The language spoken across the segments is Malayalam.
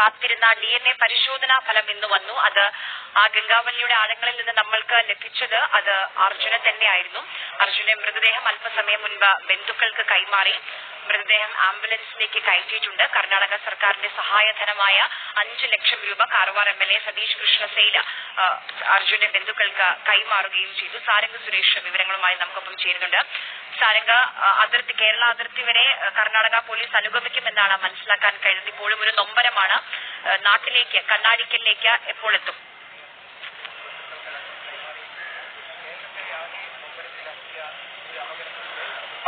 കാത്തിരുന്ന ഡി എൻ എ പരിശോധനാ ഫലം ഇന്ന് വന്നു. അത് ആ ഗംഗാവല്ലിയുടെ ആഴങ്ങളിൽ നിന്ന് നമ്മൾക്ക് ലഭിച്ചത് അത് അർജുന തന്നെയായിരുന്നു. അർജുന്റെ മൃതദേഹം അല്പസമയം മുൻപ് ബന്ധുക്കൾക്ക് കൈമാറി. മൃതദേഹം ആംബുലൻസിലേക്ക് കയറ്റിയിട്ടുണ്ട്. കർണാടക സർക്കാരിന്റെ സഹായധനമായ അഞ്ച് ലക്ഷം രൂപ Karwar M L A Satish കൃഷ്ണസേല അർജുന്റെ ബന്ധുക്കൾക്ക് കൈമാറുകയും ചെയ്തു. സാരംഗ സുരേഷ് വിവരങ്ങളുമായി നമുക്കൊപ്പം ചേരുന്നുണ്ട്. സാരംഗ അതിർത്തി കേരള അതിർത്തി വരെ കർണാടക പോലീസ് അനുഗമിക്കുമെന്നാണ് മനസ്സിലാക്കാൻ കഴിയുന്നത് ഇപ്പോഴും ഒരു നൊമ്പരമാണ് നാട്ടിലേക്ക് കണ്ണാടിക്കലിലേക്ക് എപ്പോൾ എത്തും?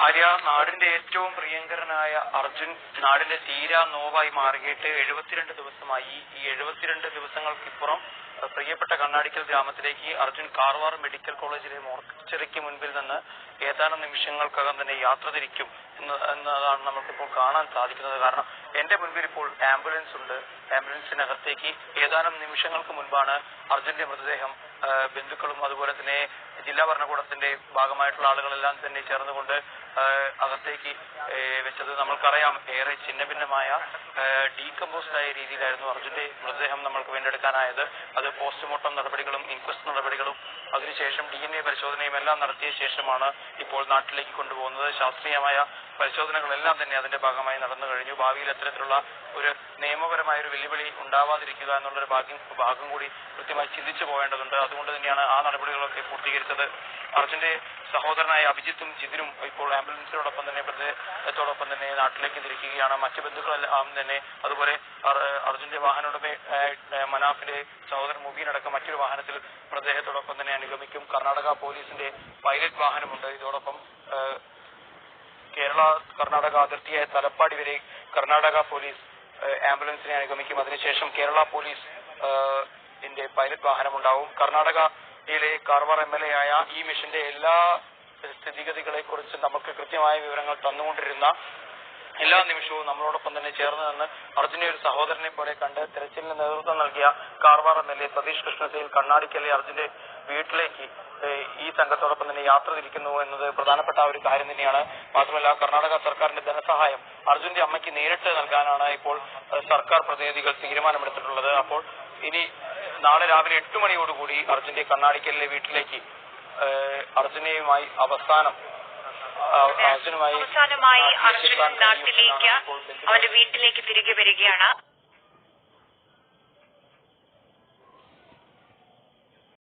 ആര്യ നാടിന്റെ ഏറ്റവും പ്രിയങ്കരനായ അർജുൻ നാടിന്റെ തീരാ നോവായി മാറിയിട്ട് എഴുപത്തിരണ്ട് ദിവസമായി. ഈ എഴുപത്തിരണ്ട് ദിവസങ്ങൾക്കിപ്പുറം പ്രിയപ്പെട്ട കണ്ണാടിക്കൽ ഗ്രാമത്തിലേക്ക് അർജുൻ കാർവാർ മെഡിക്കൽ കോളേജിലെ മോർച്ചറിക്ക് മുൻപിൽ നിന്ന് ഏതാനും നിമിഷങ്ങൾക്കകം തന്നെ യാത്ര തിരിക്കും എന്ന് എന്നതാണ് നമുക്കിപ്പോൾ കാണാൻ സാധിക്കുന്നത്. കാരണം എന്റെ മുൻപിൽ ഇപ്പോൾ ആംബുലൻസ് ഉണ്ട്. ആംബുലൻസിനകത്തേക്ക് ഏതാനും നിമിഷങ്ങൾക്ക് മുൻപാണ് അർജുന്റെ മൃതദേഹം ബന്ധുക്കളും അതുപോലെ തന്നെ ജില്ലാ ഭരണകൂടത്തിന്റെ ഭാഗമായിട്ടുള്ള ആളുകളെല്ലാം തന്നെ ചേർന്നുകൊണ്ട് അകത്തേക്ക് വെച്ചത് നമ്മൾക്കറിയാം. ഏറെ ഛിന്നഭിന്നമായ ഡീകമ്പോസ്ഡ് ആയ രീതിയിലായിരുന്നു അർജുന്റെ മൃതദേഹം നമ്മൾക്ക് വീണ്ടെടുക്കാനായത്. അത് പോസ്റ്റ്മോർട്ടം നടപടികളും ഇൻക്വസ്റ്റ് നടപടികളും അതിനുശേഷം ഡി എൻ എ പരിശോധനയും എല്ലാം നടത്തിയ ശേഷമാണ് ഇപ്പോൾ നാട്ടിലേക്ക് കൊണ്ടുപോകുന്നത്. ശാസ്ത്രീയമായ പരിശോധനകളെല്ലാം തന്നെ അതിന്റെ ഭാഗമായി നടന്നു കഴിഞ്ഞു. ഭാവിയിൽ അത്തരത്തിലുള്ള ഒരു നിയമപരമായ ഒരു വെല്ലുവിളി ഉണ്ടാവാതിരിക്കുക എന്നുള്ളൊരു ഭാഗ്യം ഭാഗം കൂടി കൃത്യമായി ചിന്തിച്ചു പോകേണ്ടതുണ്ട്. അതുകൊണ്ട് തന്നെയാണ് ആ നടപടികളൊക്കെ പൂർത്തീകരിച്ചത്. അർജുന്റെ സഹോദരനായ അഭിജിത്തും ജിതിനും ഇപ്പോൾ ആംബുലൻസിനോടൊപ്പം തന്നെ പ്രദേശത്തോടൊപ്പം തന്നെ നാട്ടിലേക്ക് തിരിക്കുകയാണ്. മറ്റ് ബന്ധുക്കളെല്ലാം തന്നെ അതുപോലെ അർ- അർജുന്റെ വാഹനോടമേ മനാഫിന്റെ സഹോദരൻ മുബീൻ അടക്കം മറ്റൊരു വാഹനത്തിൽ പ്രദേഹത്തോടൊപ്പം തന്നെ അനുഗമിക്കും. കർണാടക പോലീസിന്റെ പൈലറ്റ് വാഹനമുണ്ട്. ഇതോടൊപ്പം കേരള കർണാടക അതിർത്തിയായ തലപ്പാടി വരെ കർണാടക പോലീസ് ആംബുലൻസിനെ അനുഗമിക്കും. അതിനുശേഷം കേരള പോലീസ് പൈലറ്റ് വാഹനമുണ്ടാവും. കർണാടകയിലെ കാർവാർ എം എൽ എ ആയ ഈ മിഷന്റെ എല്ലാ സ്ഥിതിഗതികളെക്കുറിച്ച് നമുക്ക് കൃത്യമായ വിവരങ്ങൾ തന്നുകൊണ്ടിരുന്ന എല്ലാ നിമിഷവും നമ്മളോടൊപ്പം തന്നെ ചേർന്ന് നിന്ന് അർജുനെ ഒരു സഹോദരനെ പോലെ കണ്ട് തെരച്ചിലിന് നേതൃത്വം നൽകിയ Karwar M L A Satish Krishna Sail കണ്ണാടിക്കല്ലെ അർജുന്റെ വീട്ടിലേക്ക് ഈ സംഘത്തോടൊപ്പം തന്നെ യാത്ര തിരിക്കുന്നു എന്നത് പ്രധാനപ്പെട്ട ഒരു കാര്യം തന്നെയാണ്. മാത്രമല്ല കർണാടക സർക്കാരിന്റെ ധനസഹായം അർജുന്റെ അമ്മയ്ക്ക് നേരിട്ട് നൽകാനാണ് ഇപ്പോൾ സർക്കാർ പ്രതിനിധികൾ തീരുമാനമെടുത്തിട്ടുള്ളത്. അപ്പോൾ ഇനി നാളെ രാവിലെ എട്ട് മണിയോടുകൂടി അർജുന്റെ കണ്ണാടിക്കലിലെ വീട്ടിലേക്ക് അർജുനയുമായി അവസാനം അവസാനമായി അർജുനൻ നാട്ടിലേക്ക് അവന്റെ വീട്ടിലേക്ക് തിരികെ വരികയാണ്.